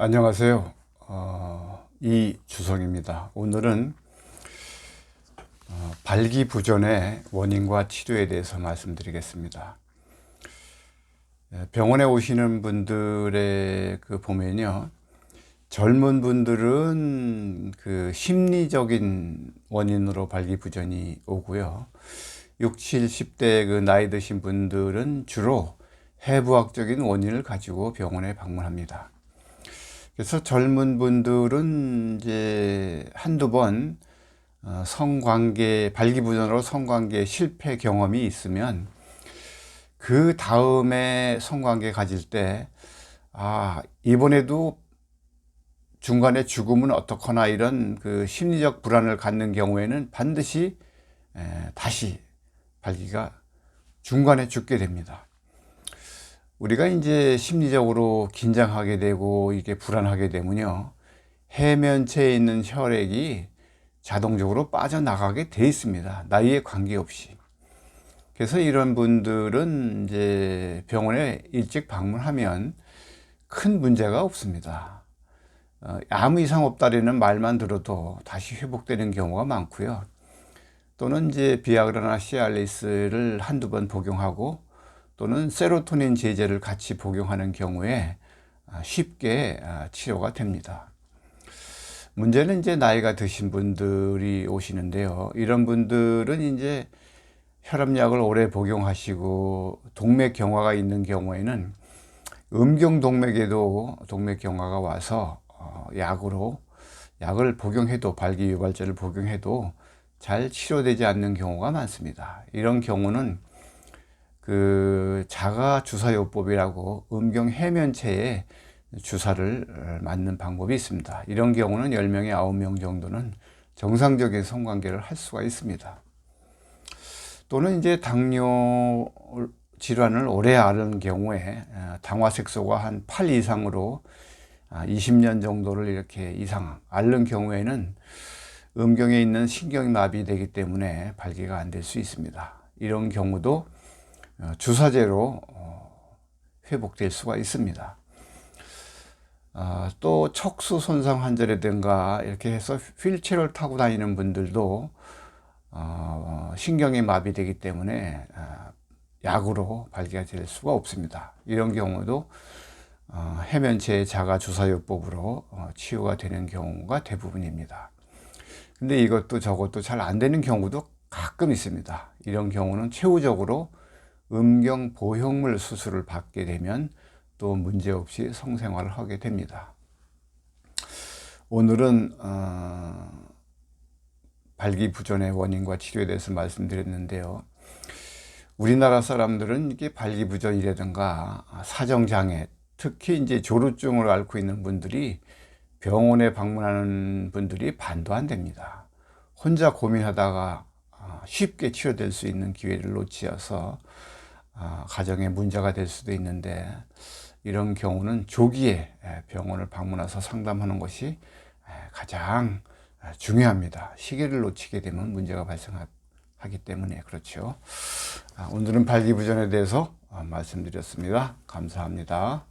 안녕하세요. 어, 이주성입니다. 오늘은 어, 발기부전의 원인과 치료에 대해서 말씀드리겠습니다. 예, 병원에 오시는 분들의 그 보면요. 젊은 분들은 그 심리적인 원인으로 발기부전이 오고요. 60, 70대 그 나이 드신 분들은 주로 해부학적인 원인을 가지고 병원에 방문합니다. 그래서 젊은 분들은 이제 한두 번 어, 성관계, 발기부전으로 성관계 실패 경험이 있으면 그 다음에 성관계 가질 때, 아, 이번에도 중간에 죽으면 어떡하나 이런 그 심리적 불안을 갖는 경우에는 반드시 에, 다시 발기가 중간에 죽게 됩니다. 우리가 이제 심리적으로 긴장하게 되고 이게 불안하게 되면요. 해면체에 있는 혈액이 자동적으로 빠져나가게 돼 있습니다. 나이에 관계없이. 그래서 이런 분들은 이제 병원에 일찍 방문하면 큰 문제가 없습니다. 어, 아무 이상 없다라는 말만 들어도 다시 회복되는 경우가 많고요. 또는 이제 비아그라나 시알리스를 한두 번 복용하고 또는 세로토닌 제제를 같이 복용하는 경우에 아, 쉽게 아, 치료가 됩니다. 문제는 이제 나이가 드신 분들이 오시는데요. 이런 분들은 이제 혈압약을 오래 복용하시고 동맥 경화가 있는 경우에는 음경 동맥에도 동맥 경화가 와서 어, 약으로 약을 복용해도 발기 유발제를 복용해도 잘 치료되지 않는 경우가 많습니다. 이런 경우는 그 자가 주사요법이라고 음경 해면체에 주사를 맞는 방법이 있습니다. 이런 경우는 10명에 9명 정도는 정상적인 성관계를 할 수가 있습니다. 또는 이제 당뇨 질환을 오래 앓은 경우에 당화색소가 한 8 이상으로 20년 정도를 이렇게 이상 앓는 경우에는 음경에 있는 신경이 마비되기 때문에 발기가 안 될 수 있습니다. 이런 경우도 어, 주사제로 어, 회복될 수가 있습니다. 아, 또 척수 손상 환자라든가 이렇게 해서 휠체어를 타고 다니는 분들도 어, 신경이 마비되기 때문에 아, 약으로 발기가 될 수가 없습니다. 이런 경우도 해면체 자가 주사요법으로 치유가 되는 경우가 대부분입니다. 근데 이것도 저것도 잘 안 되는 경우도 가끔 있습니다. 이런 경우는 최후적으로 음경 보형물 수술을 받게 되면 또 문제없이 성생활을 하게 됩니다. 오늘은 어, 발기부전의 원인과 치료에 대해서 말씀드렸는데요. 우리나라 사람들은 이게 발기부전이라든가 사정장애, 특히 이제 조루증을 앓고 있는 분들이 병원에 방문하는 분들이 반도 안 됩니다. 혼자 고민하다가 어, 쉽게 치료될 수 있는 기회를 놓치어서 아, 가정에 문제가 될 수도 있는데 이런 경우는 조기에 병원을 방문해서 상담하는 것이 가장 중요합니다. 시기를 놓치게 되면 문제가 발생하기 때문에 그렇죠. 아, 오늘은 발기부전에 대해서 어, 말씀드렸습니다. 감사합니다.